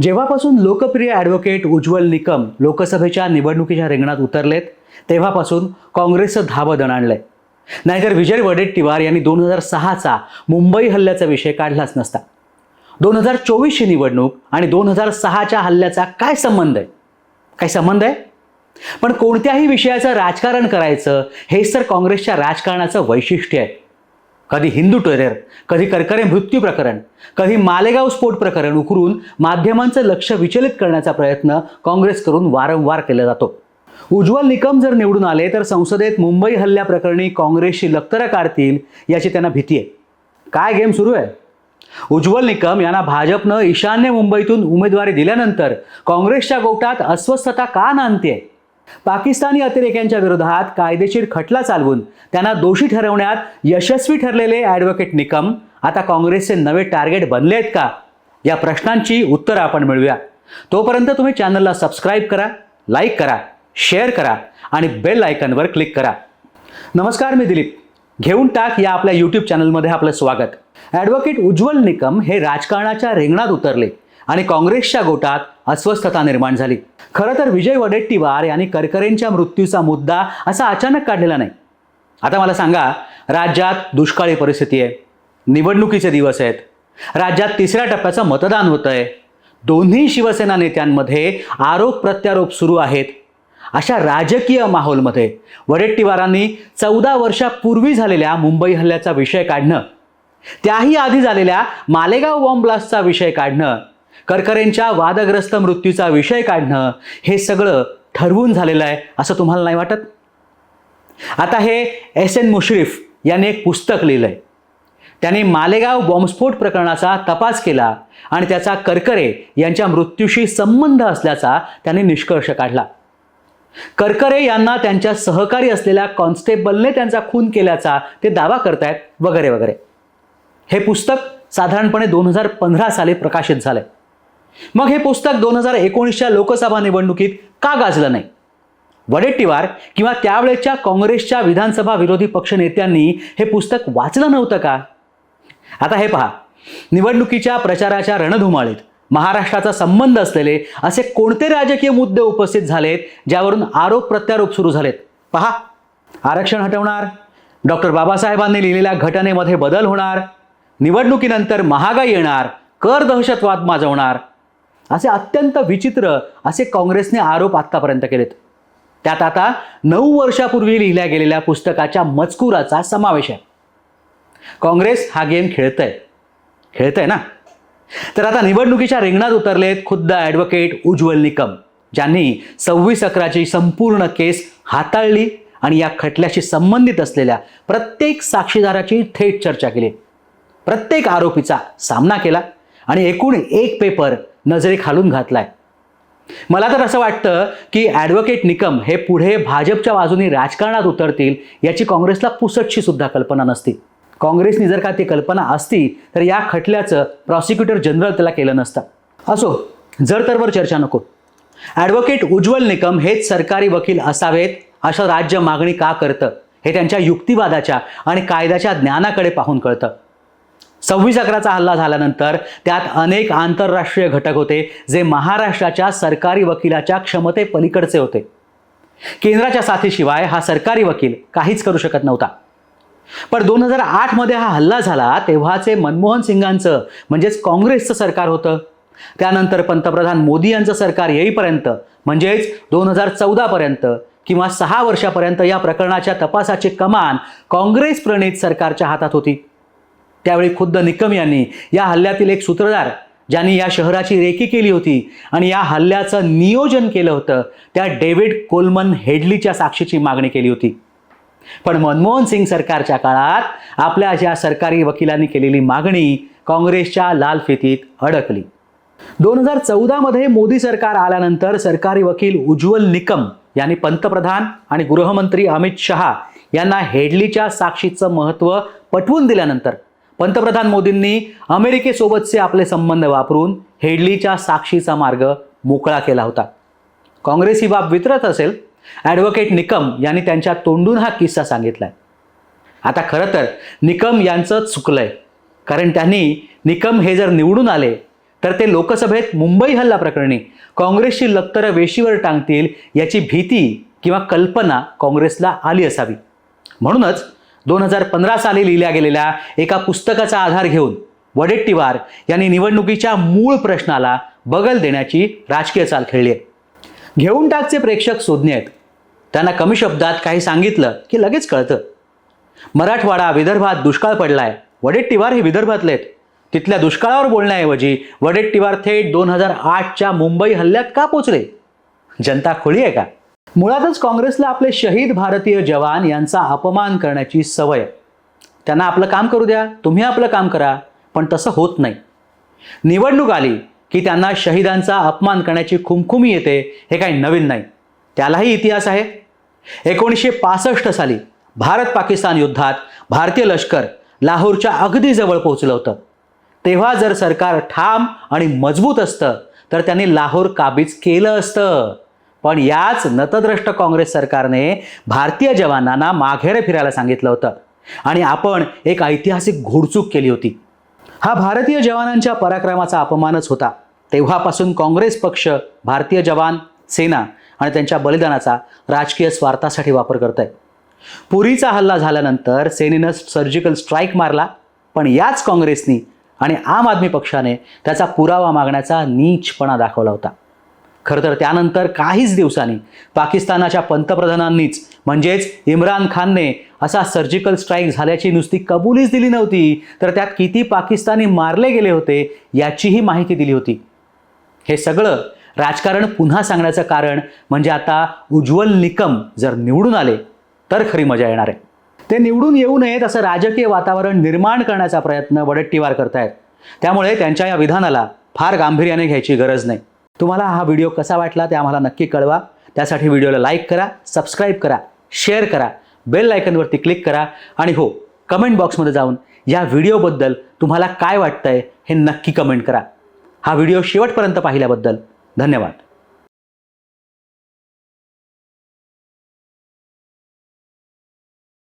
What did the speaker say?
जेव्हापासून लोकप्रिय ॲडव्होकेट उज्ज्वल निकम लोकसभेच्या निवडणुकीच्या रिंगणात उतरलेत तेव्हापासून काँग्रेसचं धाबं दणाणलंय. नाहीतर विजय वडेट्टीवार यांनी दोन हजार सहाचा मुंबई हल्ल्याचा विषय काढलाच नसता. दोन हजार चोवीसची निवडणूक आणि दोन हजार सहाच्या हल्ल्याचा काय संबंध आहे? काय संबंध आहे? पण कोणत्याही विषयाचं राजकारण करायचं हेच तर काँग्रेसच्या राजकारणाचं वैशिष्ट्य आहे. कधी हिंदू टेरर कधी करकरे मृत्यू प्रकरण कधी मालेगाव स्फोट प्रकरण उकरून माध्यमांचं लक्ष विचलित करण्याचा प्रयत्न काँग्रेसकडून वारंवार केला जातो. उज्ज्वल निकम जर निवडून आले तर संसदेत मुंबई हल्ल्याप्रकरणी काँग्रेसशी लक्तरं काढतील याची त्यांना भीती आहे. काय गेम सुरू आहे? उज्ज्वल निकम यांना भाजपनं ईशान्य मुंबईतून उमेदवारी दिल्यानंतर काँग्रेसच्या गोटात अस्वस्थता का नांदते पाकिस्तानी अतिरेक्यांच्या विरोधात कायदेशीर खटला चालवून त्यांना दोषी ठरवण्यात यशस्वी ठरलेले ॲडव्होकेट निकम आता काँग्रेसचे नवे टार्गेट बनले आहेत का? या प्रश्नांची उत्तरं आपण मिळूया तोपर्यंत तुम्ही चॅनलला सबस्क्राईब करा लाईक करा शेअर करा आणि बेल आयकनवर क्लिक करा. नमस्कार मी दिलीप. घेऊन टाक या आपल्या यूट्यूब चॅनलमध्ये आपलं स्वागत. ॲडव्होकेट उज्ज्वल निकम हे राजकारणाच्या रिंगणात उतरले आणि काँग्रेसच्या गोटात अस्वस्थता निर्माण झाली. खरं तर विजय वडेट्टीवार यांनी करकरेंच्या मृत्यूचा मुद्दा असा अचानक काढलेला नाही. आता मला सांगा राज्यात दुष्काळी परिस्थिती आहे निवडणुकीचे दिवस आहेत राज्यात तिसऱ्या टप्प्याचं मतदान होतं आहे दोन्ही शिवसेना नेत्यांमध्ये आरोप प्रत्यारोप सुरू आहेत. अशा राजकीय माहोलमध्ये वडेट्टीवारांनी चौदा वर्षापूर्वी झालेल्या मुंबई हल्ल्याचा विषय काढणं त्याही आधी झालेल्या मालेगाव बॉम्ब ब्लास्टचा विषय काढणं करकरेंच्या वादग्रस्त मृत्यूचा विषय काढणं हे सगळं ठरवून झालेलं आहे असं तुम्हाला नाही वाटत? आता हे एस एन मुश्रीफ यांनी एक पुस्तक लिहिलं आहे त्याने मालेगाव बॉम्बस्फोट प्रकरणाचा तपास केला आणि त्याचा करकरे यांच्या मृत्यूशी संबंध असल्याचा त्याने निष्कर्ष काढला. करकरे यांना त्यांच्या सहकारी असलेल्या कॉन्स्टेबलने त्यांचा खून केल्याचा ते दावा करतायत वगैरे वगैरे. हे पुस्तक साधारणपणे दोन हजार पंधरा साली प्रकाशित झालंय. मग हे पुस्तक दोन हजार एकोणीसच्या लोकसभा निवडणुकीत का गाजलं नाही? वडेट्टीवार किंवा त्यावेळेच्या काँग्रेसच्या विधानसभा विरोधी पक्षनेत्यांनी हे पुस्तक वाचलं नव्हतं का? आता हे पहा. निवडणुकीच्या प्रचाराच्या रणधुमाळीत महाराष्ट्राचा संबंध असलेले असे कोणते राजकीय मुद्दे उपस्थित झालेत ज्यावरून आरोप प्रत्यारोप सुरू झालेत? पहा. आरक्षण हटवणार डॉक्टर बाबासाहेबांनी लिहिलेल्या घटनेमध्ये बदल होणार निवडणुकीनंतर महागाई येणार कर दहशतवाद माजवणार असे अत्यंत विचित्र असे काँग्रेसने आरोप आत्तापर्यंत केलेत. त्यात आता नऊ वर्षापूर्वी लिहिल्या गेलेल्या पुस्तकाच्या मजकुराचा समावेश आहे. काँग्रेस हा गेम खेळतंय. खेळतंय ना? तर आता निवडणुकीच्या रिंगणात उतरलेत खुद्द ॲडव्होकेट उज्ज्वल निकम ज्यांनी सव्वीस अकराची संपूर्ण केस हाताळली आणि या खटल्याशी संबंधित असलेल्या प्रत्येक साक्षीदाराची थेट चर्चा केली. प्रत्येक आरोपीचा सामना केला आणि एकूण एक पेपर नजरेखालून घातलाय. मला तर असं वाटतं की ॲडव्होकेट निकम हे पुढे भाजपच्या बाजूने राजकारणात उतरतील याची काँग्रेसला पुसटशी सुद्धा कल्पना नसती. काँग्रेसनी जर का ती कल्पना असती तर या खटल्याचं प्रॉसिक्युटर जनरल त्याला केलं नसतं. असो जर तरवर चर्चा नको. ॲडव्होकेट उज्ज्वल निकम हेच सरकारी वकील असावेत असं राज्य मागणी का करतं? हे त्यांच्या युक्तिवादाच्या आणि कायद्याच्या ज्ञानाकडे पाहून कळतं. सव्वीस अकराचा हल्ला झाल्यानंतर त्यात अनेक आंतरराष्ट्रीय घटक होते जे महाराष्ट्राच्या सरकारी वकिलाच्या क्षमते पलीकडचे होते. केंद्राच्या साथीशिवाय हा सरकारी वकील काहीच करू शकत नव्हता. पण दोन हजार आठमध्ये हा हल्ला झाला तेव्हाचे मनमोहन सिंगांचं म्हणजेच काँग्रेसचं सरकार होतं. त्यानंतर पंतप्रधान मोदी यांचं सरकार येईपर्यंत म्हणजेच दोन हजार चौदापर्यंत किंवा सहा वर्षापर्यंत या प्रकरणाच्या तपासाची कमान काँग्रेस प्रणित सरकारच्या हातात होती. त्यावेळी खुद्द निकम यांनी या हल्ल्यातील एक सूत्रधार ज्यांनी या शहराची रेकी केली होती आणि या हल्ल्याचं नियोजन केलं होतं त्या डेव्हिड कोलमन हेडलीच्या साक्षीची मागणी केली होती. पण मनमोहन सिंग सरकारच्या काळात आपल्या ज्या सरकारी वकिलांनी केलेली मागणी काँग्रेसच्या लाल फितीत अडकली. दोन हजार चौदामध्ये मोदी सरकार आल्यानंतर सरकारी वकील उज्ज्वल निकम यांनी पंतप्रधान आणि गृहमंत्री अमित शहा यांना हेडलीच्या साक्षीचं महत्त्व पटवून दिल्यानंतर पंतप्रधान मोदींनी अमेरिकेसोबतचे आपले संबंध वापरून हेडलीच्या साक्षीचा मार्ग मोकळा केला होता. काँग्रेस ही बाब वितरत असेल ॲडव्होकेट निकम यांनी त्यांच्या तोंडून हा किस्सा सांगितलाय. आता खरं तर निकम यांचं चुकलंय कारण त्यांनी निकम हे जर निवडून आले तर ते लोकसभेत मुंबई हल्ला प्रकरणी काँग्रेसची लक्तरं वेशीवर टांगतील याची भीती किंवा कल्पना काँग्रेसला आली असावी. म्हणूनच दोन हजार पंधरा साली लिहिल्या गेलेल्या एका पुस्तकाचा आधार घेऊन वडेट्टीवार यांनी निवडणुकीच्या मूळ प्रश्नाला बगल देण्याची राजकीय चाल खेळली आहे. घेऊन टाकचे प्रेक्षक सोज्ञ आहेत त्यांना कमी शब्दात काही सांगितलं की लगेच कळतं. मराठवाडा विदर्भात दुष्काळ पडलाय वडेट्टीवार हे विदर्भातले आहेत. तिथल्या दुष्काळावर बोलण्याऐवजी वडेट्टीवार थेट दोन हजार आठच्या मुंबई हल्ल्यात का पोचले? जनता खुळी आहे का? मुळातच काँग्रेसला आपले शहीद भारतीय जवान यांचा अपमान करण्याची सवय आहे. त्यांना आपलं काम करू द्या तुम्ही आपलं काम करा पण तसं होत नाही. निवडणूक आली की त्यांना शहीदांचा अपमान करण्याची खुमखुमी येते हे काही नवीन नाही. त्यालाही इतिहास आहे. एकोणीसशे पासष्ट साली भारत पाकिस्तान युद्धात भारतीय लष्कर लाहोरच्या अगदी जवळ पोहोचलं होतं. तेव्हा जर सरकार ठाम आणि मजबूत असतं तर त्यांनी लाहोर काबीज केलं असतं. पण याच नतद्रष्ट काँग्रेस सरकारने भारतीय जवानांना माघेर फिरायला सांगितलं होतं. आणि आपण एक ऐतिहासिक घोडचूक केली होती. हा भारतीय जवानांच्या पराक्रमाचा अपमानच होता. तेव्हापासून काँग्रेस पक्ष भारतीय जवान सेना आणि त्यांच्या बलिदानाचा राजकीय स्वार्थासाठी वापर करत आहे पुरीचा हल्ला झाल्यानंतर सेनेनं सर्जिकल स्ट्राईक मारला पण याच काँग्रेसनी आणि आम आदमी पक्षाने त्याचा पुरावा मागण्याचा नीचपणा दाखवला होता. खरं तर त्यानंतर काहीच दिवसांनी पाकिस्तानाच्या पंतप्रधानांनीच म्हणजेच इम्रान खानने असा सर्जिकल स्ट्राईक झाल्याची नुसती कबुलीच दिली नव्हती. तर त्यात किती पाकिस्तानी मारले गेले होते याचीही माहिती दिली होती. हे सगळं राजकारण पुन्हा सांगण्याचं कारण म्हणजे आता उज्ज्वल निकम जर निवडून आले तर खरी मजा येणार आहे. ते निवडून येऊ नयेत असं राजकीय वातावरण निर्माण करण्याचा प्रयत्न वडेट्टीवार करतायत. त्यामुळे त्यांच्या या विधानाला फार गांभीर्याने घ्यायची गरज नाही. तुम्हाला हा व्हिडिओ कसा वाटला ते आम्हाला नक्की कळवा. त्यासाठी व्हिडिओला लाईक करा सबस्क्राईब करा शेअर करा बेल लायकनवरती क्लिक करा आणि हो कमेंट बॉक्समध्ये जाऊन या व्हिडिओबद्दल तुम्हाला काय वाटतंय हे नक्की कमेंट करा. हा व्हिडिओ शेवटपर्यंत पाहिल्याबद्दल धन्यवाद.